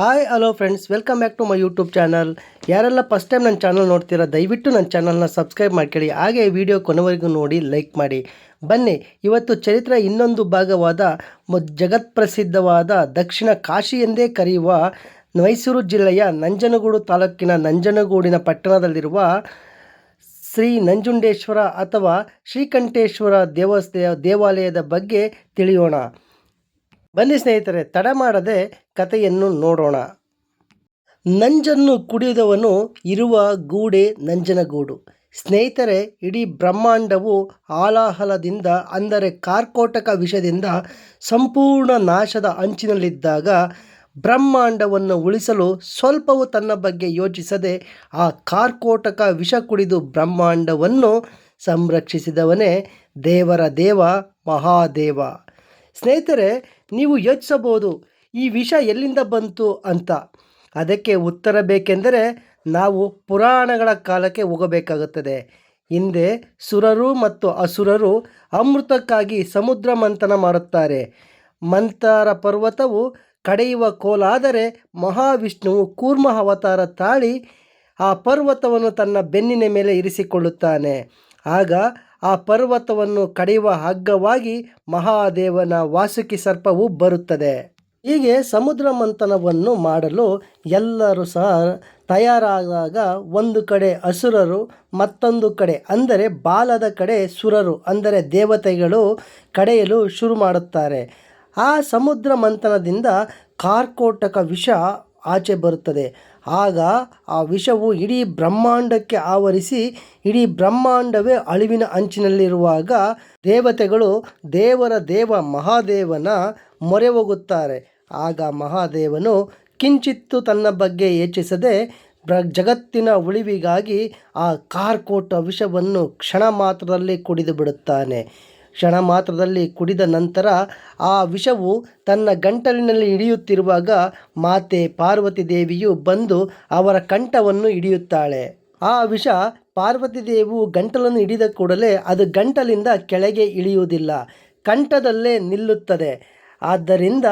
Hi, hello friends, welcome back to my YouTube channel. ಯಾರೆಲ್ಲ first time ನನ್ನ channel ನೋಡ್ತೀರಾ, ದಯವಿಟ್ಟು ನನ್ನ ಚಾನಲ್ನ ಸಬ್ಸ್ಕ್ರೈಬ್ ಮಾಡ್ಕೊಳ್ಳಿ. ಹಾಗೆ ವಿಡಿಯೋ ಕೊನೆವರೆಗೂ ನೋಡಿ ಲೈಕ್ ಮಾಡಿ. ಬನ್ನಿ, ಇವತ್ತು ಚರಿತ್ರೆ ಇನ್ನೊಂದು ಭಾಗವಾದ ಜಗತ್ ಜಗತ್ಪ್ರಸಿದ್ಧವಾದ ದಕ್ಷಿಣ ಕಾಶಿ ಎಂದೇ ಕರೆಯುವ ಮೈಸೂರು ಜಿಲ್ಲೆಯ ನಂಜನಗೂಡು ತಾಲೂಕಿನ ನಂಜನಗೂಡಿನ ಪಟ್ಟಣದಲ್ಲಿರುವ ಶ್ರೀ ನಂಜುಂಡೇಶ್ವರ ಅಥವಾ ಶ್ರೀಕಂಠೇಶ್ವರ ದೇವಸ್ಥೆಯ ದೇವಾಲಯದ ಬಗ್ಗೆ ತಿಳಿಯೋಣ. ಬನ್ನಿ ಸ್ನೇಹಿತರೆ, ತಡ ಮಾಡದೆ ಕಥೆಯನ್ನು ನೋಡೋಣ. ನಂಜನ್ನು ಕುಡಿದವನು ಇರುವ ಗೂಡೆ ನಂಜನಗೂಡು. ಸ್ನೇಹಿತರೆ, ಇಡೀ ಬ್ರಹ್ಮಾಂಡವು ಆಲಾಹಲದಿಂದ ಅಂದರೆ ಕಾರ್ಕೋಟಕ ವಿಷದಿಂದ ಸಂಪೂರ್ಣ ನಾಶದ ಅಂಚಿನಲ್ಲಿದ್ದಾಗ ಬ್ರಹ್ಮಾಂಡವನ್ನು ಉಳಿಸಲು ಸ್ವಲ್ಪವೂ ತನ್ನ ಬಗ್ಗೆ ಯೋಚಿಸದೆ ಆ ಕಾರ್ಕೋಟಕ ವಿಷ ಕುಡಿದು ಬ್ರಹ್ಮಾಂಡವನ್ನು ಸಂರಕ್ಷಿಸಿದವನೇ ದೇವರ ದೇವ ಮಹಾದೇವ. ಸ್ನೇಹಿತರೆ ನೀವು ಯೋಚಿಸಬಹುದು, ಈ ವಿಷ ಎಲ್ಲಿಂದ ಬಂತು ಅಂತ. ಅದಕ್ಕೆ ಉತ್ತರ ಬೇಕೆಂದರೆ, ನಾವು ಪುರಾಣಗಳ ಕಾಲಕ್ಕೆ ಹೋಗಬೇಕಾಗುತ್ತದೆ. ಹಿಂದೆ ಸುರರು ಮತ್ತು ಅಸುರರು ಅಮೃತಕ್ಕಾಗಿ ಸಮುದ್ರ ಮಂಥನ ಮಾಡುತ್ತಾರೆ. ಮಂಥರ ಪರ್ವತವು ಕಡೆಯುವ ಕೋಲಾದರೆ ಮಹಾವಿಷ್ಣುವು ಕೂರ್ಮ ಅವತಾರ ತಾಳಿ ಆ ಪರ್ವತವನ್ನು ತನ್ನ ಬೆನ್ನಿನ ಮೇಲೆ ಇರಿಸಿಕೊಳ್ಳುತ್ತಾನೆ. ಆಗ ಆ ಪರ್ವತವನ್ನು ಕಡಿಯುವ ಹಗ್ಗವಾಗಿ ಮಹಾದೇವನ ವಾಸುಕಿ ಸರ್ಪವು ಬರುತ್ತದೆ. ಹೀಗೆ ಸಮುದ್ರ ಮಂಥನವನ್ನು ಮಾಡಲು ಎಲ್ಲರೂ ಸಹ ತಯಾರಾದಾಗ ಒಂದು ಕಡೆ ಅಸುರರು, ಮತ್ತೊಂದು ಕಡೆ ಅಂದರೆ ಬಾಲದ ಕಡೆ ಸುರರು ಅಂದರೆ ದೇವತೆಗಳು ಕಡೆಯಲು ಶುರು ಮಾಡುತ್ತಾರೆ. ಆ ಸಮುದ್ರ ಮಂಥನದಿಂದ ಕಾರ್ಕೋಟಕ ವಿಷ ಆಚೆ ಬರುತ್ತದೆ. ಆಗ ಆ ವಿಷವು ಇಡೀ ಬ್ರಹ್ಮಾಂಡಕ್ಕೆ ಆವರಿಸಿ, ಇಡೀ ಬ್ರಹ್ಮಾಂಡವೇ ಅಳಿವಿನ ಅಂಚಿನಲ್ಲಿರುವಾಗ ದೇವತೆಗಳು ದೇವರ ದೇವ ಮಹಾದೇವನ ಮೊರೆ ಹೋಗುತ್ತಾರೆ ಆಗ ಮಹಾದೇವನು ಕಿಂಚಿತ್ತು ತನ್ನ ಬಗ್ಗೆ ಯೋಚಿಸದೆ ಬ್ರ ಜಗತ್ತಿನ ಉಳಿವಿಗಾಗಿ ಆ ಕಾರ್ಕೋಟ ವಿಷವನ್ನು ಕ್ಷಣ ಮಾತ್ರದಲ್ಲಿ ಕುಡಿದು ಬಿಡುತ್ತಾನೆ. ಕ್ಷಣ ಮಾತ್ರದಲ್ಲಿ ಕುಡಿದ ನಂತರ ಆ ವಿಷವು ತನ್ನ ಗಂಟಲಿನಲ್ಲಿ ಹಿಡಿಯುತ್ತಿರುವಾಗ ಮಾತೆ ಪಾರ್ವತಿ ದೇವಿಯು ಬಂದು ಅವರ ಕಂಠವನ್ನು ಹಿಡಿಯುತ್ತಾಳೆ. ಆ ವಿಷ ಪಾರ್ವತಿ ದೇವು ಗಂಟಲನ್ನು ಹಿಡಿದ ಕೂಡಲೇ ಅದು ಗಂಟಲಿಂದ ಕೆಳಗೆ ಇಳಿಯುವುದಿಲ್ಲ, ಕಂಠದಲ್ಲೇ ನಿಲ್ಲುತ್ತದೆ. ಆದ್ದರಿಂದ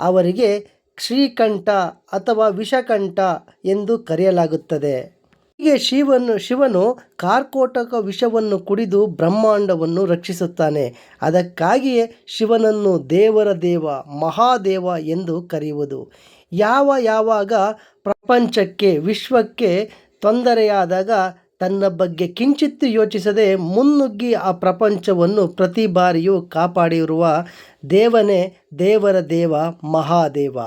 ಅವರಿಗೆ ಶ್ರೀಕಂಠ ಅಥವಾ ವಿಷಕಂಠ ಎಂದು ಕರೆಯಲಾಗುತ್ತದೆ. ಹೀಗೆ ಶಿವನು ಶಿವನು ಕಾರ್ಕೋಟಕ ವಿಷವನ್ನು ಕುಡಿದು ಬ್ರಹ್ಮಾಂಡವನ್ನು ರಕ್ಷಿಸುತ್ತಾನೆ. ಅದಕ್ಕಾಗಿಯೇ ಶಿವನನ್ನು ದೇವರ ದೇವ, ಮಹಾದೇವ ಎಂದು ಕರೆಯುವುದು. ಯಾವ ಯಾವಾಗ ಪ್ರಪಂಚಕ್ಕೆ, ವಿಶ್ವಕ್ಕೆ ತೊಂದರೆಯಾದಾಗ ತನ್ನ ಬಗ್ಗೆ ಕಿಂಚಿತ್ತು ಯೋಚಿಸದೆ ಮುನ್ನುಗ್ಗಿ ಆ ಪ್ರಪಂಚವನ್ನು ಪ್ರತಿ ಬಾರಿಯೂ ಕಾಪಾಡಿರುವ ದೇವನೇ ದೇವರ ದೇವ, ಮಹಾದೇವ.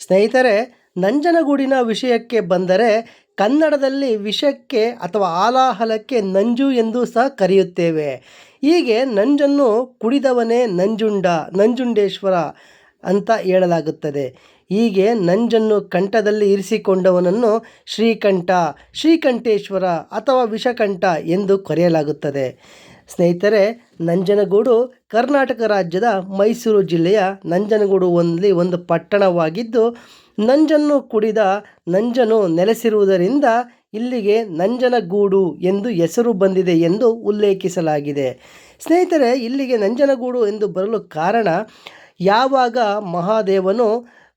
ಸ್ನೇಹಿತರೆ, ನಂಜನಗೂಡಿನ ವಿಷಯಕ್ಕೆ ಬಂದರೆ ಕನ್ನಡದಲ್ಲಿ ವಿಷಕ್ಕೆ ಅಥವಾ ಆಲಾಹಲಕ್ಕೆ ನಂಜು ಎಂದು ಸಹ ಕರೆಯುತ್ತೇವೆ. ಹೀಗೆ ನಂಜನ್ನು ಕುಡಿದವನೇ ನಂಜುಂಡ, ನಂಜುಂಡೇಶ್ವರ ಅಂತ ಹೇಳಲಾಗುತ್ತದೆ. ಹೀಗೆ ನಂಜನ್ನು ಕಂಠದಲ್ಲಿ ಇರಿಸಿಕೊಂಡವನನ್ನು ಶ್ರೀಕಂಠ, ಶ್ರೀಕಂಠೇಶ್ವರ ಅಥವಾ ವಿಷಕಂಠ ಎಂದು ಕರೆಯಲಾಗುತ್ತದೆ. ಸ್ನೇಹಿತರೆ, ನಂಜನಗೂಡು ಕರ್ನಾಟಕ ರಾಜ್ಯದ ಮೈಸೂರು ಜಿಲ್ಲೆಯ ನಂಜನಗೂಡು ಒಂದಲ್ಲಿ ಒಂದು ಪಟ್ಟಣವಾಗಿದ್ದು, ನಂಜನ್ನು ಕುಡಿದ ನಂಜನು ನೆಲೆಸಿರುವುದರಿಂದ ಇಲ್ಲಿಗೆ ನಂಜನಗೂಡು ಎಂದು ಹೆಸರು ಬಂದಿದೆ ಎಂದು ಉಲ್ಲೇಖಿಸಲಾಗಿದೆ. ಸ್ನೇಹಿತರೆ, ಇಲ್ಲಿಗೆ ನಂಜನಗೂಡು ಎಂದು ಬರಲು ಕಾರಣ ಯಾವಾಗ ಮಹಾದೇವನು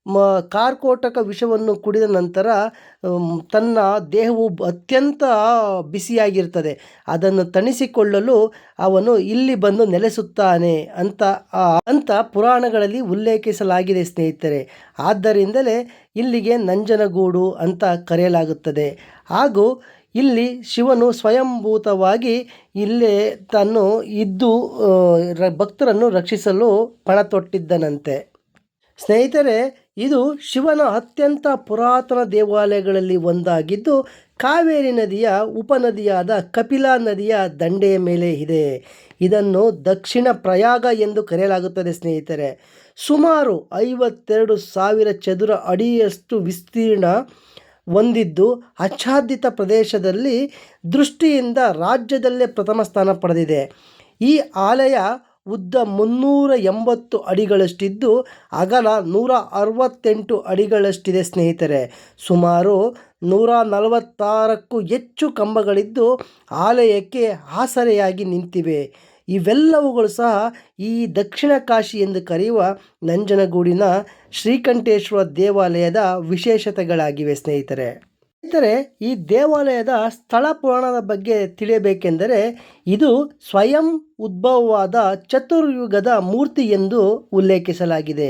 ಮ, ಕಾರ್ಕೋಟಕ ವಿಷವನ್ನು ಕುಡಿದ ನಂತರ ತನ್ನ ದೇಹವು ಅತ್ಯಂತ ಬಿಸಿಯಾಗಿರ್ತದೆ. ಅದನ್ನು ತಣಿಸಿಕೊಳ್ಳಲು ಅವನು ಇಲ್ಲಿ ಬಂದು ನೆಲೆಸುತ್ತಾನೆ ಅಂತ ಅಂತ ಪುರಾಣಗಳಲ್ಲಿ ಉಲ್ಲೇಖಿಸಲಾಗಿದೆ ಸ್ನೇಹಿತರೆ. ಆದ್ದರಿಂದಲೇ ಇಲ್ಲಿಗೆ ನಂಜನಗೂಡು ಅಂತ ಕರೆಯಲಾಗುತ್ತದೆ. ಹಾಗೂ ಇಲ್ಲಿ ಶಿವನು ಸ್ವಯಂಭೂತವಾಗಿ ಇಲ್ಲೇ ತಾನು ಇದ್ದು ಭಕ್ತರನ್ನು ರಕ್ಷಿಸಲು ಪಣ ತೊಟ್ಟಿದ್ದನಂತೆ ಸ್ನೇಹಿತರೆ, ಇದು ಶಿವನ ಅತ್ಯಂತ ಪುರಾತನ ದೇವಾಲಯಗಳಲ್ಲಿ ಒಂದಾಗಿದ್ದು, ಕಾವೇರಿ ನದಿಯ ಉಪನದಿಯಾದ ಕಪಿಲಾ ನದಿಯ ದಂಡೆಯ ಮೇಲೆ ಇದೆ. ಇದನ್ನು ದಕ್ಷಿಣ ಪ್ರಯಾಗ ಎಂದು ಕರೆಯಲಾಗುತ್ತದೆ ಸ್ನೇಹಿತರೆ. ಸುಮಾರು ಐವತ್ತೆರಡು ಸಾವಿರ ಚದುರ ಅಡಿಯಷ್ಟು ವಿಸ್ತೀರ್ಣ ಹೊಂದಿದ್ದು, ಆಚ್ಛಾದಿತ ಪ್ರದೇಶದಲ್ಲಿ ದೃಷ್ಟಿಯಿಂದ ರಾಜ್ಯದಲ್ಲೇ ಪ್ರಥಮ ಸ್ಥಾನ ಪಡೆದಿದೆ. ಈ ಆಲಯ ಉದ್ದ ಮುನ್ನೂರ ಎಂಬತ್ತು ಅಡಿಗಳಷ್ಟಿದ್ದು, ಅಗಲ ನೂರ ಅರವತ್ತೆಂಟು ಅಡಿಗಳಷ್ಟಿದೆ ಸ್ನೇಹಿತರೆ. ಸುಮಾರು ನೂರ ನಲವತ್ತಾರಕ್ಕೂ ಹೆಚ್ಚು ಕಂಬಗಳಿದ್ದು, ಆಲಯಕ್ಕೆ ಆಸರೆಯಾಗಿ ನಿಂತಿವೆ. ಇವೆಲ್ಲವುಗಳು ಸಹ ಈ ದಕ್ಷಿಣ ಕಾಶಿ ಎಂದು ಕರೆಯುವ ನಂಜನಗೂಡಿನ ಶ್ರೀಕಂಠೇಶ್ವರ ದೇವಾಲಯದ ವಿಶೇಷತೆಗಳಾಗಿವೆ ಸ್ನೇಹಿತರೆ. ಸ್ನೇಹಿತರೆ ಈ ದೇವಾಲಯದ ಸ್ಥಳ ಪುರಾಣದ ಬಗ್ಗೆ ತಿಳಿಯಬೇಕೆಂದರೆ ಇದು ಸ್ವಯಂ ಉದ್ಭವವಾದ ಚತುರ್ಯುಗದ ಮೂರ್ತಿ ಎಂದು ಉಲ್ಲೇಖಿಸಲಾಗಿದೆ.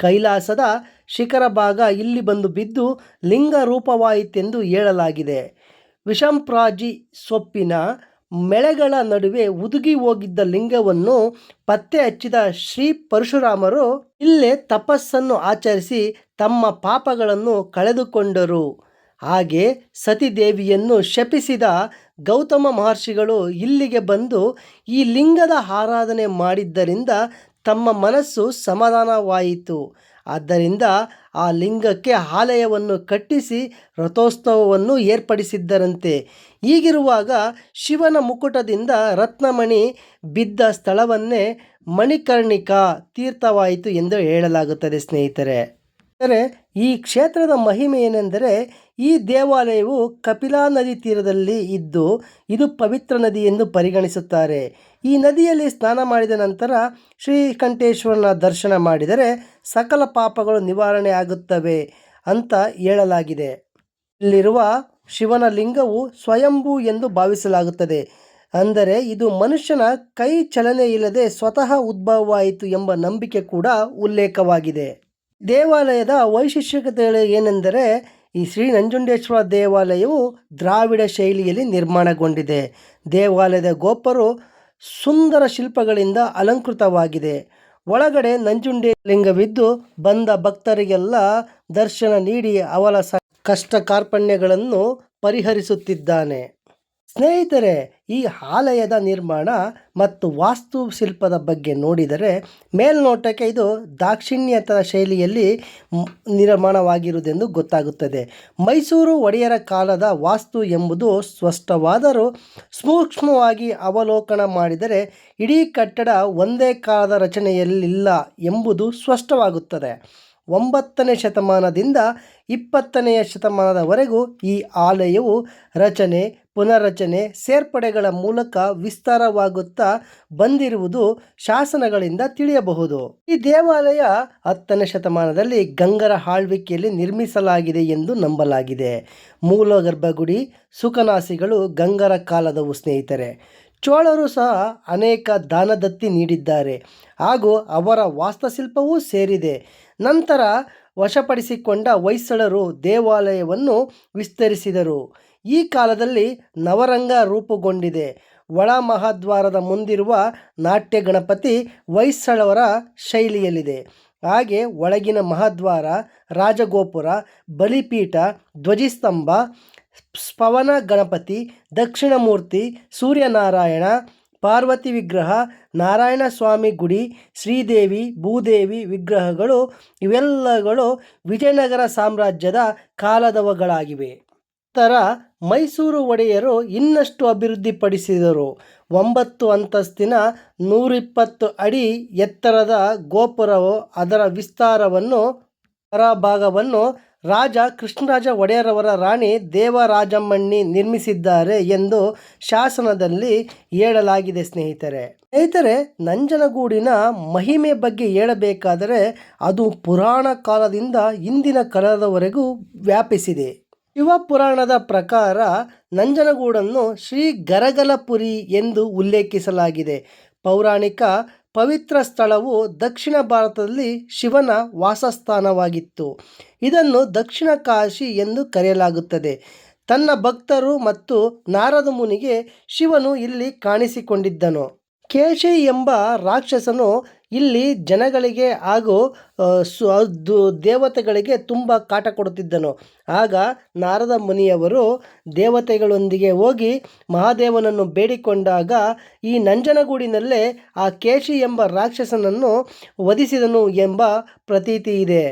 ಕೈಲಾಸದ ಶಿಖರ ಭಾಗ ಇಲ್ಲಿ ಬಂದು ಬಿದ್ದು ಲಿಂಗ ರೂಪವಾಯಿತೆಂದು ಹೇಳಲಾಗಿದೆ. ವಿಷಂಪ್ರಾಜಿ ಸೊಪ್ಪಿನ ಮೆಳೆಗಳ ನಡುವೆ ಉದುಗಿ ಹೋಗಿದ್ದ ಲಿಂಗವನ್ನು ಪತ್ತೆ ಹಚ್ಚಿದ ಶ್ರೀ ಪರಶುರಾಮರು ಇಲ್ಲೇ ತಪಸ್ಸನ್ನು ಆಚರಿಸಿ ತಮ್ಮ ಪಾಪಗಳನ್ನು ಕಳೆದುಕೊಂಡರು. ಹಾಗೆ ಸತಿದೇವಿಯನ್ನು ಶಪಿಸಿದ ಗೌತಮ ಮಹರ್ಷಿಗಳು ಇಲ್ಲಿಗೆ ಬಂದು ಈ ಲಿಂಗದ ಆರಾಧನೆ ಮಾಡಿದ್ದರಿಂದ ತಮ್ಮ ಮನಸ್ಸು ಸಮಾಧಾನವಾಯಿತು. ಆದ್ದರಿಂದ ಆ ಲಿಂಗಕ್ಕೆ ಆಲಯವನ್ನು ಕಟ್ಟಿಸಿ ರಥೋತ್ಸವವನ್ನು ಏರ್ಪಡಿಸಿದ್ದರಂತೆ. ಹೀಗಿರುವಾಗ ಶಿವನ ಮುಕುಟದಿಂದ ರತ್ನಮಣಿ ಬಿದ್ದ ಸ್ಥಳವನ್ನೇ ಮಣಿಕರ್ಣಿಕಾ ತೀರ್ಥವಾಯಿತು ಎಂದು ಹೇಳಲಾಗುತ್ತದೆ ಸ್ನೇಹಿತರೆ. ಅಂದರೆ ಈ ಕ್ಷೇತ್ರದ ಮಹಿಮೆ ಏನೆಂದರೆ ಈ ದೇವಾಲಯವು ಕಪಿಲಾ ನದಿ ತೀರದಲ್ಲಿ ಇದ್ದು ಇದು ಪವಿತ್ರ ನದಿ ಎಂದು ಪರಿಗಣಿಸುತ್ತಾರೆ. ಈ ನದಿಯಲ್ಲಿ ಸ್ನಾನ ಮಾಡಿದ ನಂತರ ಶ್ರೀಕಂಠೇಶ್ವರನ ದರ್ಶನ ಮಾಡಿದರೆ ಸಕಲ ಪಾಪಗಳು ನಿವಾರಣೆ ಆಗುತ್ತವೆ ಅಂತ ಹೇಳಲಾಗಿದೆ. ಇಲ್ಲಿರುವ ಶಿವನ ಲಿಂಗವು ಸ್ವಯಂಭು ಎಂದು ಭಾವಿಸಲಾಗುತ್ತದೆ. ಅಂದರೆ ಇದು ಮನುಷ್ಯನ ಕೈ ಚಲನೆ ಇಲ್ಲದೆ ಸ್ವತಃ ಉದ್ಭವವಾಯಿತು ಎಂಬ ನಂಬಿಕೆ ಕೂಡ ಉಲ್ಲೇಖವಾಗಿದೆ. ದೇವಾಲಯದ ವೈಶಿಷ್ಟ್ಯತೆಗಳು ಏನೆಂದರೆ ಈ ಶ್ರೀ ನಂಜುಂಡೇಶ್ವರ ದೇವಾಲಯವು ದ್ರಾವಿಡ ಶೈಲಿಯಲ್ಲಿ ನಿರ್ಮಾಣಗೊಂಡಿದೆ. ದೇವಾಲಯದ ಗೋಪುರ ಸುಂದರ ಶಿಲ್ಪಗಳಿಂದ ಅಲಂಕೃತವಾಗಿದೆ. ಒಳಗಡೆ ನಂಜುಂಡೇ ಲಿಂಗವಿದ್ದು ಬಂದ ಭಕ್ತರಿಗೆಲ್ಲ ದರ್ಶನ ನೀಡಿ ಅವರ ಸ ಕಷ್ಟ ಕಾರ್ಪಣ್ಯಗಳನ್ನು ಪರಿಹರಿಸುತ್ತಿದ್ದಾನೆ. ಸ್ನೇಹಿತರೆ, ಈ ಆಲಯದ ನಿರ್ಮಾಣ ಮತ್ತು ವಾಸ್ತುಶಿಲ್ಪದ ಬಗ್ಗೆ ನೋಡಿದರೆ ಮೇಲ್ನೋಟಕ್ಕೆ ಇದು ದಾಕ್ಷಿಣ್ಯತರ ಶೈಲಿಯಲ್ಲಿ ನಿರ್ಮಾಣವಾಗಿರುವುದೆಂದು ಗೊತ್ತಾಗುತ್ತದೆ. ಮೈಸೂರು ಒಡೆಯರ ಕಾಲದ ವಾಸ್ತು ಎಂಬುದು ಸ್ಪಷ್ಟವಾದರೂ ಸೂಕ್ಷ್ಮವಾಗಿ ಅವಲೋಕನ ಮಾಡಿದರೆ ಇಡೀ ಕಟ್ಟಡ ಒಂದೇ ಕಾಲದ ರಚನೆಯಲ್ಲಿಲ್ಲ ಎಂಬುದು ಸ್ಪಷ್ಟವಾಗುತ್ತದೆ. ಒಂಬತ್ತನೇ ಶತಮಾನದಿಂದ ಇಪ್ಪತ್ತನೆಯ ಶತಮಾನದವರೆಗೂ ಈ ಆಲಯವು ರಚನೆ ಪುನರ್ರಚನೆ ಸೇರ್ಪಡೆಗಳ ಮೂಲಕ ವಿಸ್ತಾರವಾಗುತ್ತಾ ಬಂದಿರುವುದು ಶಾಸನಗಳಿಂದ ತಿಳಿಯಬಹುದು. ಈ ದೇವಾಲಯ ಹತ್ತನೇ ಶತಮಾನದಲ್ಲಿ ಗಂಗರ ಆಳ್ವಿಕೆಯಲ್ಲಿ ನಿರ್ಮಿಸಲಾಗಿದೆ ಎಂದು ನಂಬಲಾಗಿದೆ. ಮೂಲ ಗರ್ಭಗುಡಿ ಸುಖನಾಸಿಗಳು ಗಂಗರ ಕಾಲದವು ಸ್ನೇಹಿತರೆ. ಚೋಳರು ಸಹ ಅನೇಕ ದಾನದತ್ತಿ ನೀಡಿದ್ದಾರೆ. ಹಾಗೂ ಅವರ ವಾಸ್ತುಶಿಲ್ಪವೂ ಸೇರಿದೆ. ನಂತರ ವಶಪಡಿಸಿಕೊಂಡ ಹೊಯ್ಸಳರು ದೇವಾಲಯವನ್ನು ವಿಸ್ತರಿಸಿದರು. ಈ ಕಾಲದಲ್ಲಿ ನವರಂಗ ರೂಪುಗೊಂಡಿದೆ. ಒಳ ಮಹಾದ್ವಾರದ ಮುಂದಿರುವ ನಾಟ್ಯ ಗಣಪತಿ ಹೊಯ್ಸಳವರ ಶೈಲಿಯಲ್ಲಿದೆ. ಹಾಗೆ ಒಳಗಿನ ಮಹಾದ್ವಾರ, ರಾಜಗೋಪುರ, ಬಲಿಪೀಠ, ಧ್ವಜಿಸ್ತಂಭ, ಸ್ಪವನ ಗಣಪತಿ ದಕ್ಷಿಣ ಮೂರ್ತಿ ಸೂರ್ಯನಾರಾಯಣ, ಪಾರ್ವತಿ ವಿಗ್ರಹ ನಾರಾಯಣ ಸ್ವಾಮಿ ಗುಡಿ, ಶ್ರೀದೇವಿ, ಭೂದೇವಿ ವಿಗ್ರಹಗಳು ಇವೆಲ್ಲಗಳು ವಿಜಯನಗರ ಸಾಮ್ರಾಜ್ಯದ ಕಾಲದವುಗಳಾಗಿವೆ. ನಂತರ ಮೈಸೂರು ಒಡೆಯರು ಇನ್ನಷ್ಟು ಅಭಿವೃದ್ಧಿಪಡಿಸಿದರು. ಒಂಬತ್ತು ಅಂತಸ್ತಿನ ನೂರಿಪ್ಪತ್ತು ಅಡಿ ಎತ್ತರದ ಗೋಪುರವು ಅದರ ವಿಸ್ತಾರವನ್ನು, ಹೊರಭಾಗವನ್ನು ರಾಜ ಕೃಷ್ಣರಾಜ ಒಡೆಯರವರ ರಾಣಿ ದೇವರಾಜಮ್ಮಣ್ಣಿ ನಿರ್ಮಿಸಿದ್ದಾರೆ ಎಂದು ಶಾಸನದಲ್ಲಿ ಹೇಳಲಾಗಿದೆ ಸ್ನೇಹಿತರೆ. ಸ್ನೇಹಿತರೆ, ನಂಜನಗೂಡಿನ ಮಹಿಮೆ ಬಗ್ಗೆ ಹೇಳಬೇಕಾದರೆ ಅದು ಪುರಾಣ ಕಾಲದಿಂದ ಇಂದಿನ ಕಾಲದವರೆಗೂ ವ್ಯಾಪಿಸಿದೆ. ಶಿವಪುರಾಣದ ಪ್ರಕಾರ ನಂಜನಗೂಡನ್ನು ಶ್ರೀ ಗರಗಲಪುರಿ ಎಂದು ಉಲ್ಲೇಖಿಸಲಾಗಿದೆ. ಪೌರಾಣಿಕ ಪವಿತ್ರ ಸ್ಥಳವು ದಕ್ಷಿಣ ಭಾರತದಲ್ಲಿ ಶಿವನ ವಾಸಸ್ಥಾನವಾಗಿತ್ತು. ಇದನ್ನು ದಕ್ಷಿಣ ಕಾಶಿ ಎಂದು ಕರೆಯಲಾಗುತ್ತದೆ. ತನ್ನ ಭಕ್ತರು ಮತ್ತು ನಾರದ ಮುನಿಗೆ ಶಿವನು ಇಲ್ಲಿ ಕಾಣಿಸಿಕೊಂಡಿದ್ದನು. ಕೇಶಿ ಎಂಬ ರಾಕ್ಷಸನು ಇಲ್ಲಿ ಜನಗಳಿಗೆ ಹಾಗೂ ಸು ದೇವತೆಗಳಿಗೆ ತುಂಬ ಕಾಟ ಕೊಡುತ್ತಿದ್ದನು. ಆಗ ನಾರದ ಮುನಿಯವರು ದೇವತೆಗಳೊಂದಿಗೆ ಹೋಗಿ ಮಹಾದೇವನನ್ನು ಬೇಡಿಕೊಂಡಾಗ ಈ ನಂಜನಗೂಡಿನಲ್ಲೇ ಆ ಕೇಶಿ ಎಂಬ ರಾಕ್ಷಸನನ್ನು ವಧಿಸಿದನು ಎಂಬ ಪ್ರತೀತಿ ಇದೆ.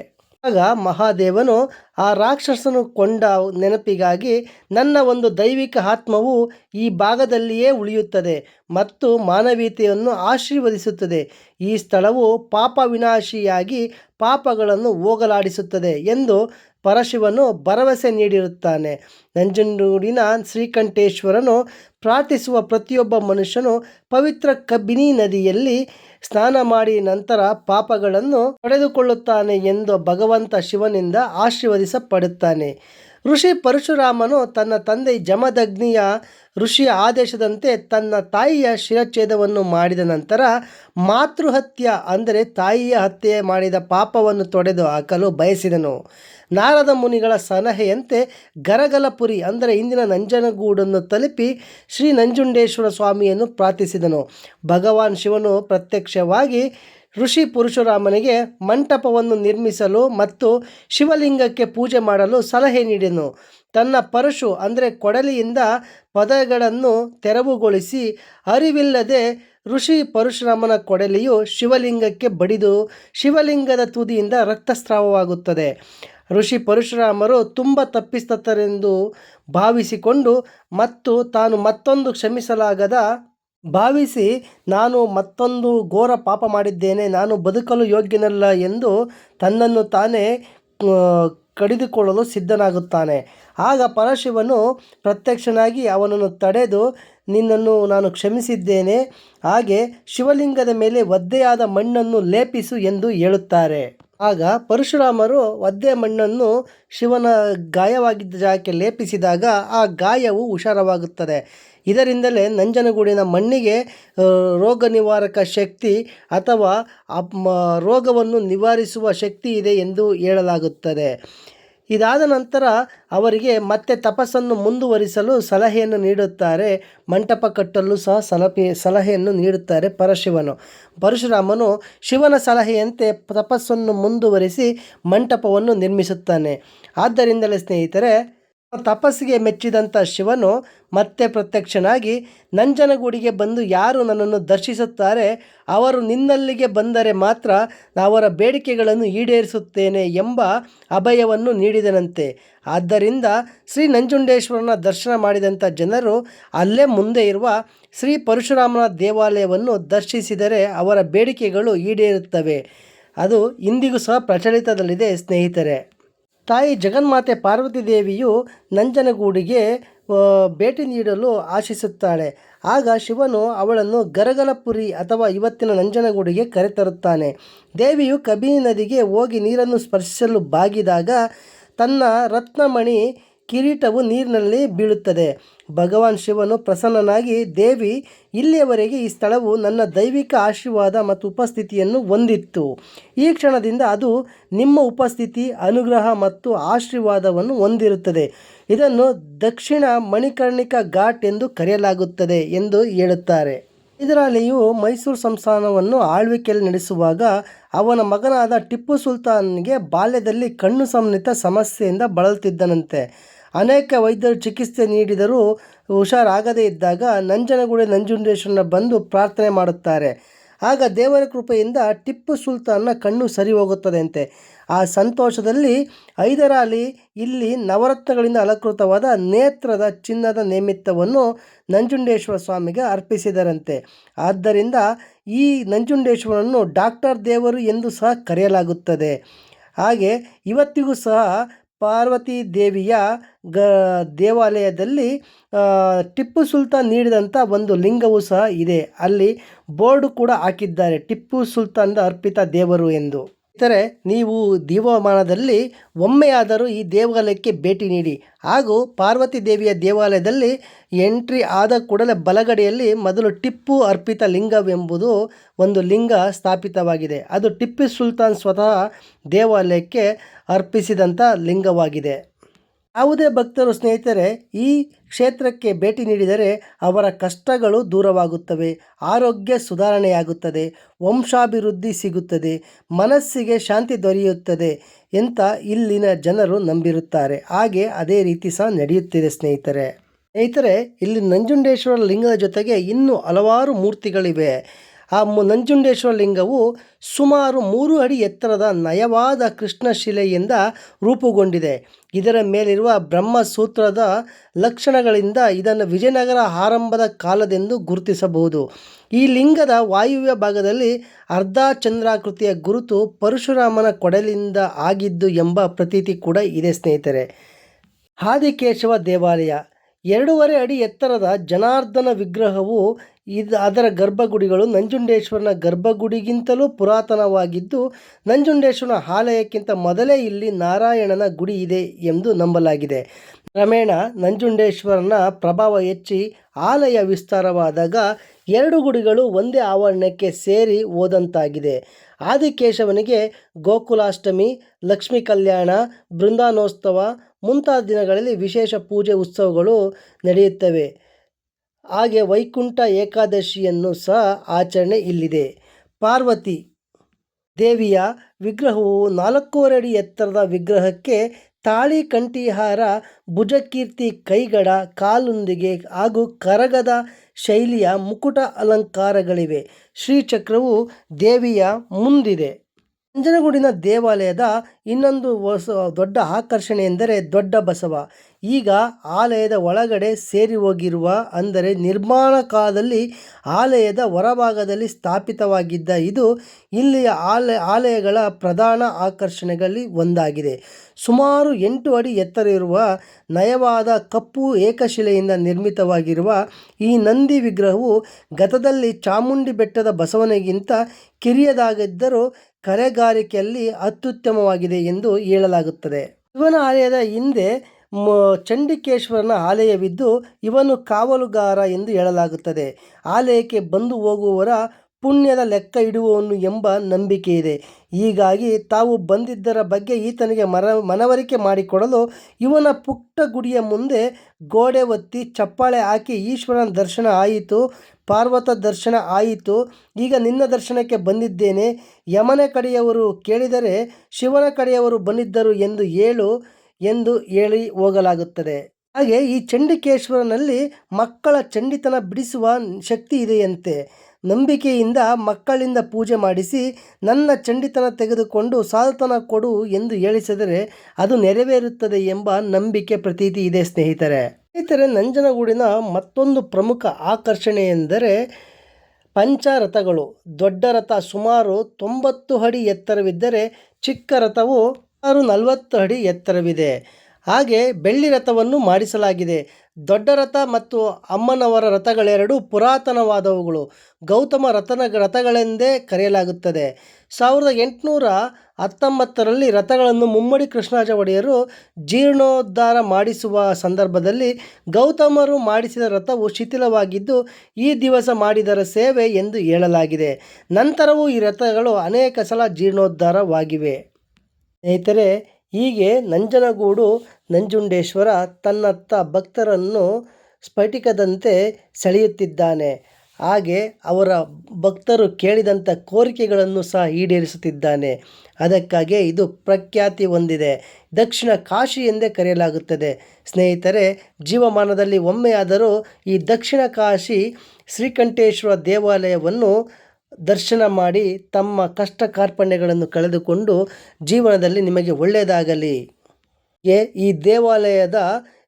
ಆಗ ಮಹಾದೇವನು ಆ ರಾಕ್ಷಸನು ಕೊಂಡ ನೆನಪಿಗಾಗಿ ನನ್ನ ಒಂದು ದೈವಿಕ ಆತ್ಮವು ಈ ಭಾಗದಲ್ಲಿಯೇ ಉಳಿಯುತ್ತದೆ ಮತ್ತು ಮಾನವೀಯತೆಯನ್ನು ಆಶೀರ್ವದಿಸುತ್ತದೆ. ಈ ಸ್ಥಳವು ಪಾಪ ವಿನಾಶಿಯಾಗಿ ಪಾಪಗಳನ್ನು ಹೋಗಲಾಡಿಸುತ್ತದೆ ಎಂದು ಪರಶಿವನು ಭರವಸೆ ನೀಡಿರುತ್ತಾನೆ. ನಂಜನಗೂಡಿನ ಶ್ರೀಕಂಠೇಶ್ವರನು ಪ್ರಾರ್ಥಿಸುವ ಪ್ರತಿಯೊಬ್ಬ ಮನುಷ್ಯನು ಪವಿತ್ರ ಕಬ್ಬಿನಿ ನದಿಯಲ್ಲಿ ಸ್ನಾನ ಮಾಡಿ ನಂತರ ಪಾಪಗಳನ್ನು ಪಡೆದುಕೊಳ್ಳುತ್ತಾನೆ ಎಂದು ಭಗವಂತ ಶಿವನಿಂದ ಆಶೀರ್ವದಿಸಲ್ಪಡುತ್ತಾನೆ. ಋಷಿ ಪರಶುರಾಮನು ತನ್ನ ತಂದೆ ಜಮದಗ್ನಿಯ ಋಷಿಯ ಆದೇಶದಂತೆ ತನ್ನ ತಾಯಿಯ ಶಿರಚ್ಛೇದವನ್ನು ಮಾಡಿದ ನಂತರ ಮಾತೃಹತ್ಯ, ಅಂದರೆ ತಾಯಿಯ ಹತ್ಯೆ ಮಾಡಿದ ಪಾಪವನ್ನು ತೊಡೆದು ಹಾಕಲು ಬಯಸಿದನು. ನಾರದ ಮುನಿಗಳ ಸಲಹೆಯಂತೆ ಗರಗಲಪುರಿ, ಅಂದರೆ ಇಂದಿನ ನಂಜನಗೂಡನ್ನು ತಲುಪಿ ಶ್ರೀ ನಂಜುಂಡೇಶ್ವರ ಸ್ವಾಮಿಯನ್ನು ಪ್ರಾರ್ಥಿಸಿದನು. ಭಗವಾನ್ ಶಿವನು ಪ್ರತ್ಯಕ್ಷವಾಗಿ ಋಷಿ ಪರಶುರಾಮನಿಗೆ ಮಂಟಪವನ್ನು ನಿರ್ಮಿಸಲು ಮತ್ತು ಶಿವಲಿಂಗಕ್ಕೆ ಪೂಜೆ ಮಾಡಲು ಸಲಹೆ ನೀಡಿದನು. ತನ್ನ ಪರಶು, ಅಂದರೆ ಕೊಡಲಿಯಿಂದ ಪದಗಳನ್ನು ತೆರವುಗೊಳಿಸಿ, ಅರಿವಿಲ್ಲದೆ ಋಷಿ ಪರಶುರಾಮನ ಕೊಡಲಿಯು ಶಿವಲಿಂಗಕ್ಕೆ ಬಡಿದು ಶಿವಲಿಂಗದ ತುದಿಯಿಂದ ರಕ್ತಸ್ರಾವವಾಗುತ್ತದೆ. ಋಷಿ ಪರಶುರಾಮರು ತುಂಬ ತಪ್ಪಿಸ್ತರೆಂದು ಭಾವಿಸಿಕೊಂಡು ಮತ್ತು ತಾನು ಮತ್ತೊಂದು ಕ್ಷಮಿಸಲಾಗದ ಭಾವಿಸಿ ನಾನು ಮತ್ತೊಂದು ಘೋರ ಪಾಪ ಮಾಡಿದ್ದೇನೆ, ನಾನು ಬದುಕಲು ಯೋಗ್ಯನಲ್ಲ ಎಂದು ತನ್ನನ್ನು ತಾನೇ ಕಡಿದುಕೊಳ್ಳಲು ಸಿದ್ಧನಾಗುತ್ತಾನೆ. ಆಗ ಪರಶಿವನು ಪ್ರತ್ಯಕ್ಷನಾಗಿ ಅವನನ್ನು ತಡೆದು ನಿನ್ನನ್ನು ನಾನು ಕ್ಷಮಿಸಿದ್ದೇನೆ, ಹಾಗೆ ಶಿವಲಿಂಗದ ಮೇಲೆ ಒದ್ದೆಯಾದ ಮಣ್ಣನ್ನು ಲೇಪಿಸು ಎಂದು ಹೇಳುತ್ತಾರೆ. ಆಗ ಪರಶುರಾಮರು ಒದ್ದೆ ಮಣ್ಣನ್ನು ಶಿವನ ಗಾಯವಾಗಿದ್ದ ಜಾಗಕ್ಕೆ ಲೇಪಿಸಿದಾಗ ಆ ಗಾಯವು ಹುಷಾರವಾಗುತ್ತದೆ. ಇದರಿಂದಲೇ ನಂಜನಗೂಡಿನ ಮಣ್ಣಿಗೆ ರೋಗ ನಿವಾರಕ ಶಕ್ತಿ ಅಥವಾ ರೋಗವನ್ನು ನಿವಾರಿಸುವ ಶಕ್ತಿ ಇದೆ ಎಂದು ಹೇಳಲಾಗುತ್ತದೆ. ಇದಾದ ನಂತರ ಅವರಿಗೆ ಮತ್ತೆ ತಪಸ್ಸನ್ನು ಮುಂದುವರಿಸಲು ಸಲಹೆಯನ್ನು ನೀಡುತ್ತಾರೆ. ಮಂಟಪ ಕಟ್ಟಲು ಸಹ ಸಲಹೆ ಸಲಹೆಯನ್ನು ನೀಡುತ್ತಾರೆ ಪರಶಿವನು. ಪರಶುರಾಮನು ಶಿವನ ಸಲಹೆಯಂತೆ ತಪಸ್ಸನ್ನು ಮುಂದುವರಿಸಿ ಮಂಟಪವನ್ನು ನಿರ್ಮಿಸುತ್ತಾನೆ. ಆದ್ದರಿಂದಲೇ ಸ್ನೇಹಿತರೆ ತಪಸ್ಸಿಗೆ ಮೆಚ್ಚಿದಂಥ ಶಿವನು ಮತ್ತೆ ಪ್ರತ್ಯಕ್ಷನಾಗಿ, ನಂಜನಗೂಡಿಗೆ ಬಂದು ಯಾರು ನನ್ನನ್ನು ದರ್ಶಿಸುತ್ತಾರೆ, ಅವರು ನಿನ್ನಲ್ಲಿಗೆ ಬಂದರೆ ಮಾತ್ರ ಅವರ ಬೇಡಿಕೆಗಳನ್ನು ಈಡೇರಿಸುತ್ತೇನೆ ಎಂಬ ಅಭಯವನ್ನು ನೀಡಿದನಂತೆ. ಆದ್ದರಿಂದ ಶ್ರೀ ನಂಜುಂಡೇಶ್ವರನ ದರ್ಶನ ಮಾಡಿದಂಥ ಜನರು ಅಲ್ಲೇ ಮುಂದೆ ಇರುವ ಶ್ರೀ ಪರಶುರಾಮನ ದೇವಾಲಯವನ್ನು ದರ್ಶಿಸಿದರೆ ಅವರ ಬೇಡಿಕೆಗಳು ಈಡೇರುತ್ತವೆ. ಅದು ಇಂದಿಗೂ ಸಹ ಪ್ರಚಲಿತದಲ್ಲಿದೆ, ಸ್ನೇಹಿತರೆ. ತಾಯಿ ಜಗನ್ಮಾತೆ ಪಾರ್ವತಿ ದೇವಿಯು ನಂಜನಗೂಡಿಗೆ ಭೇಟಿ ನೀಡಲು ಆಶಿಸುತ್ತಾಳೆ. ಆಗ ಶಿವನು ಅವಳನ್ನು ಗರಗಲಪುರಿ ಅಥವಾ ಇವತ್ತಿನ ನಂಜನಗೂಡಿಗೆ ಕರೆತರುತ್ತಾನೆ. ದೇವಿಯು ಕಬಿನಿ ನದಿಗೆ ಹೋಗಿ ನೀರನ್ನು ಸ್ಪರ್ಶಿಸಲು ಬಾಗಿದಾಗ ತನ್ನ ರತ್ನಮಣಿ ಕಿರೀಟವು ನೀರಿನಲ್ಲಿ ಬೀಳುತ್ತದೆ. ಭಗವಾನ್ ಶಿವನು ಪ್ರಸನ್ನನಾಗಿ, ದೇವಿ, ಇಲ್ಲಿಯವರೆಗೆ ಈ ಸ್ಥಳವು ನನ್ನ ದೈವಿಕ ಆಶೀರ್ವಾದ ಮತ್ತು ಉಪಸ್ಥಿತಿಯನ್ನು ಹೊಂದಿತ್ತು. ಈ ಕ್ಷಣದಿಂದ ಅದು ನಿಮ್ಮ ಉಪಸ್ಥಿತಿ, ಅನುಗ್ರಹ ಮತ್ತು ಆಶೀರ್ವಾದವನ್ನು ಹೊಂದಿರುತ್ತದೆ. ಇದನ್ನು ದಕ್ಷಿಣ ಮಣಿಕರ್ಣಿಕಾ ಘಾಟ್ ಎಂದು ಕರೆಯಲಾಗುತ್ತದೆ ಎಂದು ಹೇಳುತ್ತಾರೆ. ಇದರಲ್ಲಿಯೂ ಮೈಸೂರು ಸಂಸ್ಥಾನವನ್ನು ಆಳ್ವಿಕೆಯಲ್ಲಿ ನಡೆಸುವಾಗ ಅವನ ಮಗನಾದ ಟಿಪ್ಪು ಸುಲ್ತಾನ್ಗೆ ಬಾಲ್ಯದಲ್ಲಿ ಕಣ್ಣು ಸಂಬಂಧಿತ ಸಮಸ್ಯೆಯಿಂದ ಬಳಲುತ್ತಿದ್ದನಂತೆ. ಅನೇಕ ವೈದ್ಯರು ಚಿಕಿತ್ಸೆ ನೀಡಿದರೂ ಹುಷಾರಾಗದೇ ಇದ್ದಾಗ ನಂಜನಗೂಡೆ ನಂಜುಂಡೇಶ್ವರನ ಬಂದು ಪ್ರಾರ್ಥನೆ ಮಾಡುತ್ತಾರೆ. ಆಗ ದೇವರ ಕೃಪೆಯಿಂದ ಟಿಪ್ಪು ಸುಲ್ತಾನ್ನ ಕಣ್ಣು ಸರಿ ಹೋಗುತ್ತದೆಯಂತೆ ಆ ಸಂತೋಷದಲ್ಲಿ ಹೈದರಾಲಿ ಇಲ್ಲಿ ನವರತ್ನಗಳಿಂದ ಅಲಂಕೃತವಾದ ನೇತ್ರದ ಚಿನ್ನದ ನೇಮಿತ್ತವನ್ನು ನಂಜುಂಡೇಶ್ವರ ಸ್ವಾಮಿಗೆ ಅರ್ಪಿಸಿದರಂತೆ. ಆದ್ದರಿಂದ ಈ ನಂಜುಂಡೇಶ್ವರನನ್ನು ಡಾಕ್ಟರ್ ದೇವರು ಎಂದು ಸಹ ಕರೆಯಲಾಗುತ್ತದೆ. ಹಾಗೆ ಇವತ್ತಿಗೂ ಸಹ ಪಾರ್ವತಿ ದೇವಿಯ ಗ, ದೇವಾಲಯದಲ್ಲಿ ಟಿಪ್ಪು ಸುಲ್ತಾನ್ ನೀಡಿದಂಥ ಒಂದು ಲಿಂಗವೂ ಸಹ ಇದೆ. ಅಲ್ಲಿ ಬೋರ್ಡು ಕೂಡ ಹಾಕಿದ್ದಾರೆ. ಟಿಪ್ಪು ಸುಲ್ತಾನ್ದ ಅರ್ಪಿತ ದೇವರು ಎಂದು. ಇತರೆ ನೀವು ದೀವಮಾನದಲ್ಲಿ ಒಮ್ಮೆಯಾದರೂ ಈ ದೇವಾಲಯಕ್ಕೆ ಭೇಟಿ ನೀಡಿ. ಹಾಗೂ ಪಾರ್ವತಿ ದೇವಿಯ ದೇವಾಲಯದಲ್ಲಿ ಎಂಟ್ರಿ ಆದ ಕೂಡಲೇ ಬಲಗಡೆಯಲ್ಲಿ ಮೊದಲು ಟಿಪ್ಪು ಅರ್ಪಿತ ಲಿಂಗವೆಂಬುದು ಒಂದು ಲಿಂಗ ಸ್ಥಾಪಿತವಾಗಿದೆ. ಅದು ಟಿಪ್ಪು ಸುಲ್ತಾನ್ ಸ್ವತಃ ದೇವಾಲಯಕ್ಕೆ ಅರ್ಪಿಸಿದಂಥ ಲಿಂಗವಾಗಿದೆ. ಯಾವುದೇ ಭಕ್ತರು ಸ್ನೇಹಿತರೆ, ಈ ಕ್ಷೇತ್ರಕ್ಕೆ ಭೇಟಿ ನೀಡಿದರೆ ಅವರ ಕಷ್ಟಗಳು ದೂರವಾಗುತ್ತವೆ, ಆರೋಗ್ಯ ಸುಧಾರಣೆಯಾಗುತ್ತದೆ, ವಂಶಾಭಿವೃದ್ಧಿ ಸಿಗುತ್ತದೆ, ಮನಸ್ಸಿಗೆ ಶಾಂತಿ ದೊರೆಯುತ್ತದೆ ಎಂತ ಇಲ್ಲಿನ ಜನರು ನಂಬಿರುತ್ತಾರೆ. ಹಾಗೆ ಅದೇ ರೀತಿ ಸಹ ನಡೆಯುತ್ತಿದೆ ಸ್ನೇಹಿತರೆ. ಸ್ನೇಹಿತರೆ, ಇಲ್ಲಿ ನಂಜುಂಡೇಶ್ವರ ಲಿಂಗದ ಜೊತೆಗೆ ಇನ್ನೂ ಹಲವಾರು ಮೂರ್ತಿಗಳಿವೆ. ಆ ನಂಜುಂಡೇಶ್ವರ ಲಿಂಗವು ಸುಮಾರು ಮೂರು ಅಡಿ ಎತ್ತರದ ನಯವಾದ ಕೃಷ್ಣಶಿಲೆಯಿಂದ ರೂಪುಗೊಂಡಿದೆ. ಇದರ ಮೇಲಿರುವ ಬ್ರಹ್ಮಸೂತ್ರದ ಲಕ್ಷಣಗಳಿಂದ ಇದನ್ನು ವಿಜಯನಗರ ಆರಂಭದ ಕಾಲದೆಂದು ಗುರುತಿಸಬಹುದು. ಈ ಲಿಂಗದ ವಾಯುವ್ಯ ಭಾಗದಲ್ಲಿ ಅರ್ಧ ಚಂದ್ರಾಕೃತಿಯ ಗುರುತು ಪರಶುರಾಮನ ಕೊಡಲಿಂದ ಆಗಿದ್ದು ಎಂಬ ಪ್ರತೀತಿ ಕೂಡ ಇದೆ ಸ್ನೇಹಿತರೆ. ಆದಿಕೇಶವ ದೇವಾಲಯ. ಎರಡೂವರೆ ಅಡಿ ಎತ್ತರದ ಜನಾರ್ದನ ವಿಗ್ರಹವು ಇದು ಅದರ ಗರ್ಭಗುಡಿಗಳು ನಂಜುಂಡೇಶ್ವರನ ಗರ್ಭಗುಡಿಗಿಂತಲೂ ಪುರಾತನವಾಗಿದ್ದು, ನಂಜುಂಡೇಶ್ವರನ ಆಲಯಕ್ಕಿಂತ ಮೊದಲೇ ಇಲ್ಲಿ ನಾರಾಯಣನ ಗುಡಿ ಇದೆ ಎಂದು ನಂಬಲಾಗಿದೆ. ಕ್ರಮೇಣ ನಂಜುಂಡೇಶ್ವರನ ಪ್ರಭಾವ ಹೆಚ್ಚಿ ಆಲಯ ವಿಸ್ತಾರವಾದಾಗ ಎರಡು ಗುಡಿಗಳು ಒಂದೇ ಆವರಣಕ್ಕೆ ಸೇರಿ ಹೋದಂತಾಗಿದೆ. ಆದಿಕೇಶವನಿಗೆ ಗೋಕುಲಾಷ್ಟಮಿ, ಲಕ್ಷ್ಮೀ ಕಲ್ಯಾಣ ಬೃಂದಾನೋತ್ಸವ ಮುಂತಾದ ದಿನಗಳಲ್ಲಿ ವಿಶೇಷ ಪೂಜೆ ಉತ್ಸವಗಳು ನಡೆಯುತ್ತವೆ. ಹಾಗೆ ವೈಕುಂಠ ಏಕಾದಶಿಯನ್ನು ಸಹ ಆಚರಣೆ ಇಲ್ಲಿದೆ. ಪಾರ್ವತಿ ದೇವಿಯ ವಿಗ್ರಹವು ನಾಲ್ಕೂವರೆ ಅಡಿ ಎತ್ತರದ ವಿಗ್ರಹಕ್ಕೆ ತಾಳಿ ಕಂಠಿಹಾರ, ಭುಜಕೀರ್ತಿ, ಕೈಗಡ, ಕಾಲೊಂದಿಗೆ ಹಾಗೂ ಕರಗದ ಶೈಲಿಯ ಮುಕುಟ ಅಲಂಕಾರಗಳಿವೆ. ಶ್ರೀಚಕ್ರವು ದೇವಿಯ ಮುಂದಿದೆ. ನಂಜನಗೂಡಿನ ದೇವಾಲಯದ ಇನ್ನೊಂದು ದೊಡ್ಡ ಆಕರ್ಷಣೆ ಎಂದರೆ ದೊಡ್ಡ ಬಸವ. ಈಗ ಆಲಯದ ಒಳಗಡೆ ಸೇರಿ ಹೋಗಿರುವ ಅಂದರೆ ನಿರ್ಮಾಣ ಕಾಲದಲ್ಲಿ ಆಲಯದ ಹೊರಭಾಗದಲ್ಲಿ ಸ್ಥಾಪಿತವಾಗಿದ್ದ ಇದು ಇಲ್ಲಿಯ ಆಲಯ, ಆಲಯಗಳ ಪ್ರಧಾನ ಆಕರ್ಷಣೆಗಳಲ್ಲಿ ಒಂದಾಗಿದೆ. ಸುಮಾರು ಎಂಟು ಅಡಿ ಎತ್ತರ ಇರುವ ನಯವಾದ ಕಪ್ಪು ಏಕಶಿಲೆಯಿಂದ ನಿರ್ಮಿತವಾಗಿರುವ ಈ ನಂದಿ ವಿಗ್ರಹವು ಗತದಲ್ಲಿ ಚಾಮುಂಡಿ ಬೆಟ್ಟದ ಬಸವನಿಗಿಂತ ಕಿರಿಯದಾಗಿದ್ದರೂ ಕಲೆಗಾರಿಕೆಯಲ್ಲಿ ಅತ್ಯುತ್ತಮವಾಗಿದೆ ಎಂದು ಹೇಳಲಾಗುತ್ತದೆ. ಇವನ ಆಲಯದ ಹಿಂದೆ ಚಂಡಿಕೇಶ್ವರನ ಆಲಯವಿದ್ದು, ಇವನು ಕಾವಲುಗಾರ ಎಂದು ಹೇಳಲಾಗುತ್ತದೆ. ಆಲಯಕ್ಕೆ ಬಂದು ಹೋಗುವವರ ಪುಣ್ಯದ ಲೆಕ್ಕ ಇಡುವವನು ಎಂಬ ನಂಬಿಕೆ ಇದೆ ಹೀಗಾಗಿ ತಾವು ಬಂದಿದ್ದರ ಬಗ್ಗೆ ಈತನಿಗೆ ಮರ, ಮನವರಿಕೆ ಮಾಡಿಕೊಡಲು ಇವನ ಪುಟ್ಟ ಗುಡಿಯ ಮುಂದೆ ಗೋಡೆ ಒತ್ತಿ ಚಪ್ಪಾಳೆ ಹಾಕಿ ಈಶ್ವರನ ದರ್ಶನ ಆಯಿತು, ಪಾರ್ವತ ದರ್ಶನ ಆಯಿತು. ಈಗ ನಿನ್ನ ದರ್ಶನಕ್ಕೆ ಬಂದಿದ್ದೇನೆ. ಯಮನ ಕಡೆಯವರು ಕೇಳಿದರೆ ಶಿವನ ಕಡೆಯವರು ಬಂದಿದ್ದರು ಎಂದು ಹೇಳು, ಎಂದು ಹೇಳಿ ಹೋಗಲಾಗುತ್ತದೆ. ಹಾಗೆ ಈ ಚಂಡಿಕೇಶ್ವರನಲ್ಲಿ ಮಕ್ಕಳ ಚಂಡಿತನ ಬಿಡಿಸುವ ಶಕ್ತಿ ಇದೆಯಂತೆ. ನಂಬಿಕೆಯಿಂದ ಮಕ್ಕಳಿಂದ ಪೂಜೆ ಮಾಡಿಸಿ ನನ್ನ ಚಂಡಿತನ ತೆಗೆದುಕೊಂಡು ಸಾಧತನ ಕೊಡು ಎಂದು ಹೇಳಿಸಿದರೆ ಅದು ನೆರವೇರುತ್ತದೆ ಎಂಬ ನಂಬಿಕೆ ಪ್ರತೀತಿ ಇದೆ, ಸ್ನೇಹಿತರೆ. ಸ್ನೇಹಿತರೆ, ನಂಜನಗೂಡಿನ ಮತ್ತೊಂದು ಪ್ರಮುಖ ಆಕರ್ಷಣೆ ಎಂದರೆ ಪಂಚರಥಗಳು. ದೊಡ್ಡ ರಥ ಸುಮಾರು ತೊಂಬತ್ತು ಅಡಿ ಎತ್ತರವಿದ್ದರೆ ಚಿಕ್ಕ ರಥವು ಸುಮಾರು ನಲವತ್ತು ಅಡಿ ಎತ್ತರವಿದೆ. ಹಾಗೆ ಬೆಳ್ಳಿ ರಥವನ್ನು ಮಾಡಿಸಲಾಗಿದೆ. ದೊಡ್ಡ ರಥ ಮತ್ತು ಅಮ್ಮನವರ ರಥಗಳೆರಡು ಪುರಾತನವಾದವುಗಳು. ಗೌತಮ ರಥನ ರಥಗಳೆಂದೇ ಕರೆಯಲಾಗುತ್ತದೆ. ಸಾವಿರದ ಎಂಟುನೂರ ಹತ್ತೊಂಬತ್ತರಲ್ಲಿ ರಥಗಳನ್ನು ಮುಮ್ಮಡಿ ಕೃಷ್ಣರಾಜ ಒಡೆಯರು ಜೀರ್ಣೋದ್ಧಾರ ಮಾಡಿಸುವ ಸಂದರ್ಭದಲ್ಲಿ ಗೌತಮರು ಮಾಡಿಸಿದ ರಥವು ಶಿಥಿಲವಾಗಿದ್ದು, ಈ ದಿವಸ ಮಾಡಿದರ ಸೇವೆ ಎಂದು ಹೇಳಲಾಗಿದೆ. ನಂತರವೂ ಈ ರಥಗಳು ಅನೇಕ ಸಲ ಜೀರ್ಣೋದ್ಧಾರವಾಗಿವೆ. ಸ್ನೇಹಿತರೆ, ಹೀಗೆ ನಂಜನಗೂಡು ನಂಜುಂಡೇಶ್ವರ ತನ್ನತ್ತ ಭಕ್ತರನ್ನು ಸ್ಫಟಿಕದಂತೆ ಸೆಳೆಯುತ್ತಿದ್ದಾನೆ. ಹಾಗೆ ಅವರ ಭಕ್ತರು ಕೇಳಿದಂಥ ಕೋರಿಕೆಗಳನ್ನು ಸಹ ಈಡೇರಿಸುತ್ತಿದ್ದಾನೆ. ಅದಕ್ಕಾಗಿ ಇದು ಪ್ರಖ್ಯಾತಿ ಹೊಂದಿದೆ. ದಕ್ಷಿಣ ಕಾಶಿ ಎಂದೇ ಕರೆಯಲಾಗುತ್ತದೆ. ಸ್ನೇಹಿತರೆ, ಜೀವಮಾನದಲ್ಲಿ ಒಮ್ಮೆಯಾದರೂ ಈ ದಕ್ಷಿಣ ಕಾಶಿ ಶ್ರೀಕಂಠೇಶ್ವರ ದೇವಾಲಯವನ್ನು ದರ್ಶನ ಮಾಡಿ ತಮ್ಮ ಕಷ್ಟ ಕಾರ್ಪಣ್ಯಗಳನ್ನು ಕಳೆದುಕೊಂಡು ಜೀವನದಲ್ಲಿ ನಿಮಗೆ ಒಳ್ಳೆಯದಾಗಲಿ. ಗೆ ಈ ದೇವಾಲಯದ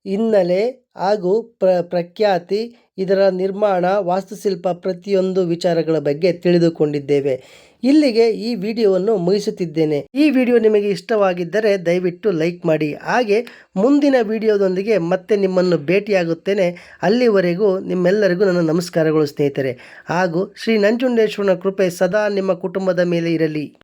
ಹಿನ್ನೆಲೆ ಹಾಗೂ ಪ್ರ, ಪ್ರಖ್ಯಾತಿ, ಇದರ ನಿರ್ಮಾಣ, ವಾಸ್ತುಶಿಲ್ಪ ಪ್ರತಿಯೊಂದು ವಿಚಾರಗಳ ಬಗ್ಗೆ ತಿಳಿದುಕೊಂಡಿದ್ದೇವೆ. ಇಲ್ಲಿಗೆ ಈ ವಿಡಿಯೋವನ್ನು ಮುಗಿಸುತ್ತಿದ್ದೇನೆ. ಈ ವಿಡಿಯೋ ನಿಮಗೆ ಇಷ್ಟವಾಗಿದ್ದರೆ ದಯವಿಟ್ಟು ಲೈಕ್ ಮಾಡಿ. ಹಾಗೆ ಮುಂದಿನ ವಿಡಿಯೋದೊಂದಿಗೆ ಮತ್ತೆ ನಿಮ್ಮನ್ನು ಭೇಟಿಯಾಗುತ್ತೇನೆ. ಅಲ್ಲಿವರೆಗೂ ನಿಮ್ಮೆಲ್ಲರಿಗೂ ನನ್ನ ನಮಸ್ಕಾರಗಳು ಸ್ನೇಹಿತರೆ. ಹಾಗೂ ಶ್ರೀ ನಂಜುಂಡೇಶ್ವರನ ಕೃಪೆ ಸದಾ ನಿಮ್ಮ ಕುಟುಂಬದ ಮೇಲೆ ಇರಲಿ.